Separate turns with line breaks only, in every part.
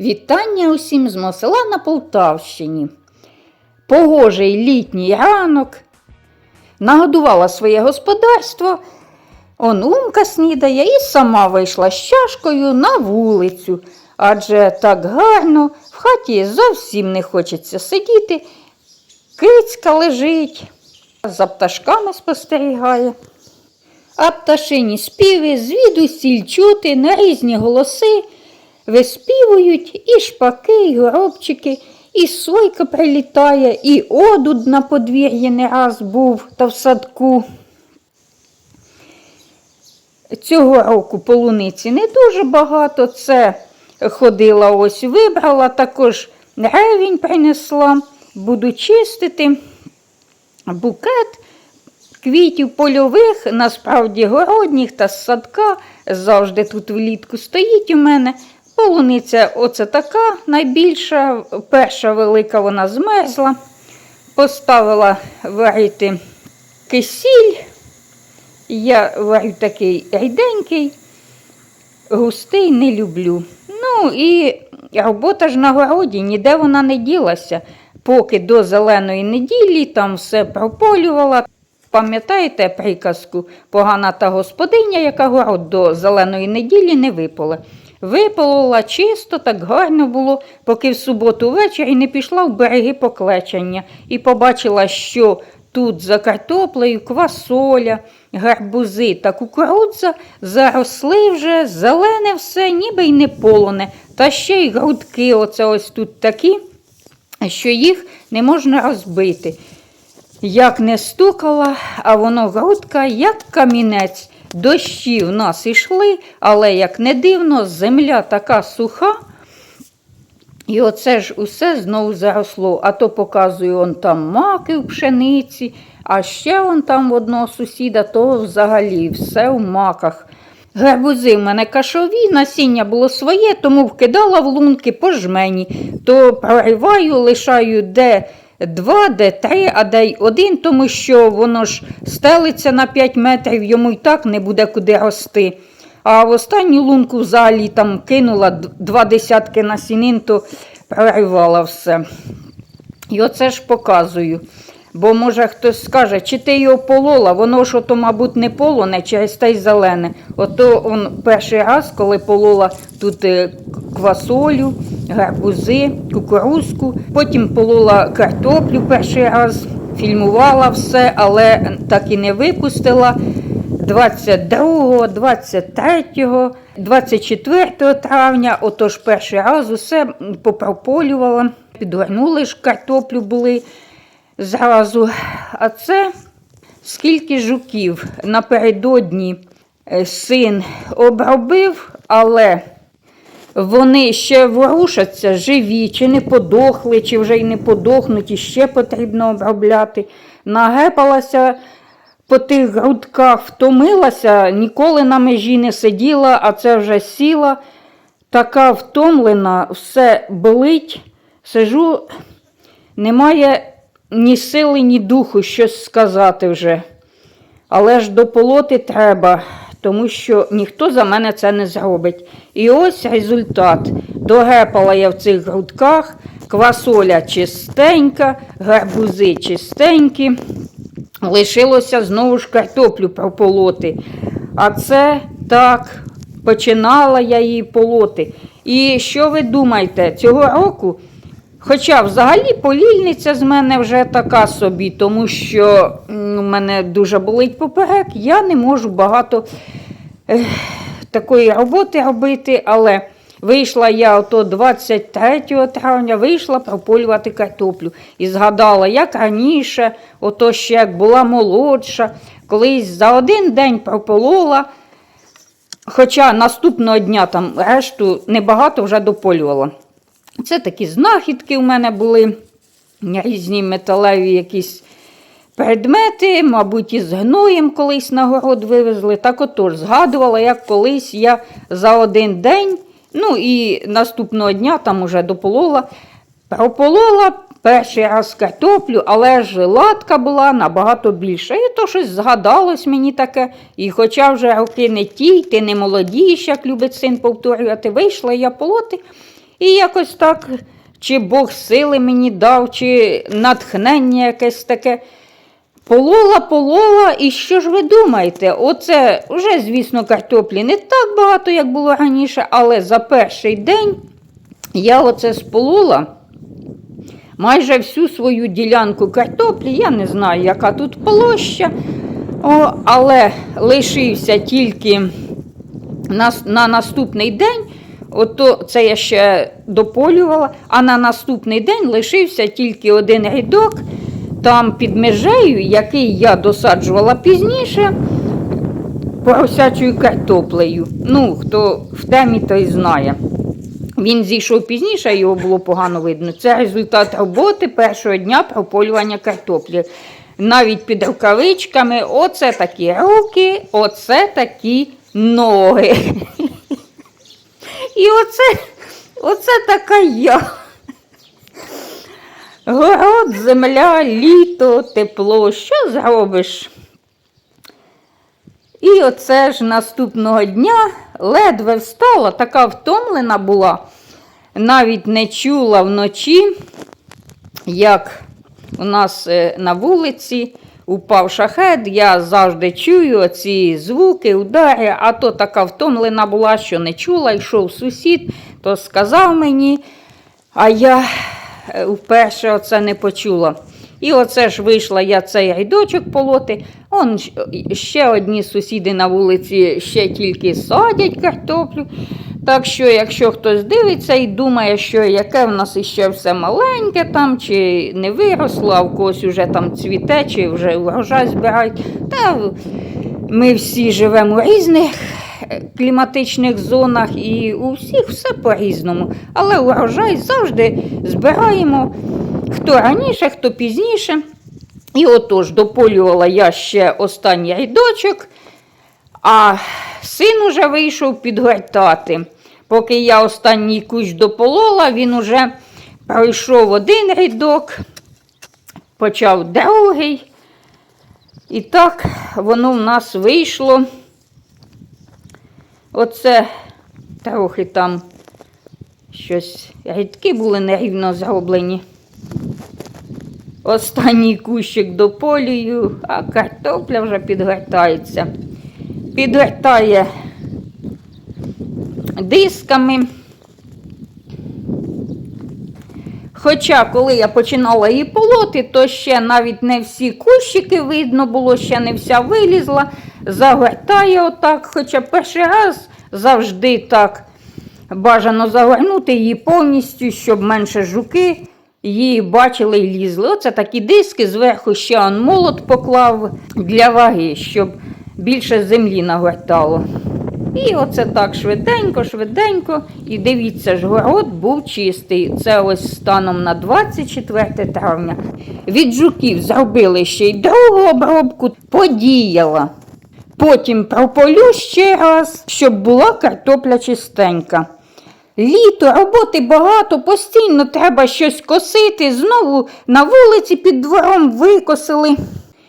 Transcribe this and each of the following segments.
Вітання усім з мого на Полтавщині. Погожий літній ранок. Нагодувала своє господарство. Онумка снідає і сама вийшла з чашкою на вулицю. Адже так гарно, в хаті зовсім не хочеться сидіти. Кицька лежить, за пташками спостерігає. А пташині співи звідусіль чути на різні голоси. Виспівують і шпаки, і горобчики, і сойка прилітає, і одуд на подвір'ї не раз був та в садку. Цього року полуниці не дуже багато. Це ходила ось, вибрала, також ревінь принесла, буду чистити. Букет квітів польових, насправді городніх та з садка. Завжди тут влітку стоїть у мене. Полуниця оце така найбільша, перша велика вона змерзла. Поставила варити кисіль. Я варю такий ріденький, густий не люблю. Ну і робота ж на городі, ніде вона не ділася. Поки до зеленої неділі там все прополювала. Пам'ятаєте приказку погана та господиня, яка город до зеленої неділі не виполе. Виполола чисто, так гарно було, поки в суботу ввечері не пішла в береги поклечення і побачила, що тут за картоплею квасоля, гарбузи та кукурудза заросли вже, зелене все, ніби й не полоне, та ще й грудки оце ось тут такі, що їх не можна розбити. Як не стукала, а воно грудка, як камінець. Дощі в нас ішли, але, як не дивно, земля така суха. І оце ж усе знову заросло. А то показую, он там маки в пшениці, а ще он там в одного сусіда, то взагалі все в маках. Гарбузи в мене кашові, насіння було своє, тому вкидала в лунки по жмені, то прориваю, лишаю де два, де три, а де й один, тому що воно ж стелиться на 5 метрів, йому й так не буде куди рости. А в останню лунку взагалі там кинула два десятки насінин, то проривала все. І оце ж показую. Бо може хтось скаже, чи ти його полола, воно ж ото, мабуть, не полоне, через те й зелене. Ото он перший раз, коли полола тут е, квасолю, гарбузи, кукурузку, потім полола картоплю перший раз, фільмувала все, але так і не випустила. 22, 23, 24 травня, отож перший раз усе попрополювала, підгорнули ж картоплю були зразу. А це скільки жуків напередодні е, син обробив, але вони ще ворушаться, живі, чи не подохли, чи вже й не подохнуть, і ще потрібно обробляти. Нагепалася по тих грудках, втомилася, ніколи на межі не сиділа, а це вже сіла. Така втомлена, все болить. Сижу, немає ні сили, ні духу щось сказати вже. Але ж дополоти треба, тому що ніхто за мене це не зробить. І ось результат. Догепала я в цих грудках, квасоля чистенька, гарбузи чистенькі. Лишилося знову ж картоплю прополоти. А це так, починала я її полоти. І що ви думаєте, цього року? Хоча взагалі полільниця з мене вже така собі, тому що мене дуже болить поперек, я не можу багато ех, такої роботи робити, але вийшла я ото 23 травня, вийшла прополювати картоплю. І згадала, як раніше, ото ще як була молодша, колись за один день прополола. Хоча наступного дня там решту небагато вже дополювала. Це такі знахідки у мене були, різні металеві якісь предмети, мабуть, із гноєм колись на город вивезли. Так отож, згадувала, як колись я за один день, ну і наступного дня там уже дополола, прополола перший раз картоплю, але ж латка була набагато більша. І то щось згадалось мені таке. І хоча вже роки не ті, ти не молодієш, як любить син повторювати, вийшла я полоти. І якось так, чи Бог сили мені дав, чи натхнення якесь таке. Полола, полола, і що ж ви думаєте? Оце вже, звісно, картоплі не так багато, як було раніше, але за перший день я оце сполола майже всю свою ділянку картоплі. Я не знаю, яка тут площа, О, але лишився тільки на, на наступний день. Ото це я ще дополювала, а на наступний день лишився тільки один рядок там під межею, який я досаджувала пізніше поросячою картоплею. Ну, хто в темі, той знає. Він зійшов пізніше, його було погано видно. Це результат роботи першого дня прополювання картоплі. Навіть під рукавичками, оце такі руки, оце такі ноги. І оце, оце така я. Город, земля, літо, тепло. Що зробиш? І оце ж наступного дня ледве встала, така втомлена була, навіть не чула вночі, як у нас е, на вулиці упав шахет. Я завжди чую ці звуки, удари, а то така втомлена була, що не чула, йшов сусід, то сказав мені, а я вперше оце не почула. І оце ж вийшла я цей рядочок полоти. Он ще одні сусіди на вулиці ще тільки садять картоплю. Так що, якщо хтось дивиться і думає, що яке в нас іще все маленьке там, чи не виросло, а в когось вже там цвіте, чи вже урожай збирають, та ми всі живемо у різних е, кліматичних зонах і у всіх все по-різному. Але урожай завжди збираємо хто раніше, хто пізніше. І отож дополювала я ще останній рядочок, а син уже вийшов підгортати. Поки я останній кущ дополола, він уже пройшов один рядок, почав другий. І так воно в нас вийшло. Оце трохи там щось рядки були нерівно зроблені. Останній кущик дополюю, а картопля вже підгортається. Підгортає дисками. Хоча, коли я починала її полоти, то ще навіть не всі кущики видно було, ще не вся вилізла, загортає отак. Хоча перший раз завжди так бажано загорнути її повністю, щоб менше жуки її бачили і лізли. Оце такі диски, зверху ще он молот поклав для ваги, щоб більше землі нагортало. І оце так швиденько, швиденько. І дивіться ж, город був чистий. Це ось станом на 24 травня. Від жуків зробили ще й другу обробку, подіяла. Потім прополю ще раз, щоб була картопля чистенька. Літо, роботи багато, постійно треба щось косити, знову на вулиці під двором викосили.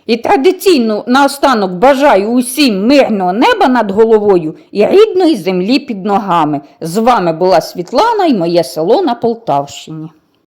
І традиційно наостанок бажаю усім мирного неба над головою і рідної землі під ногами. З вами була Світлана і моє село на Полтавщині.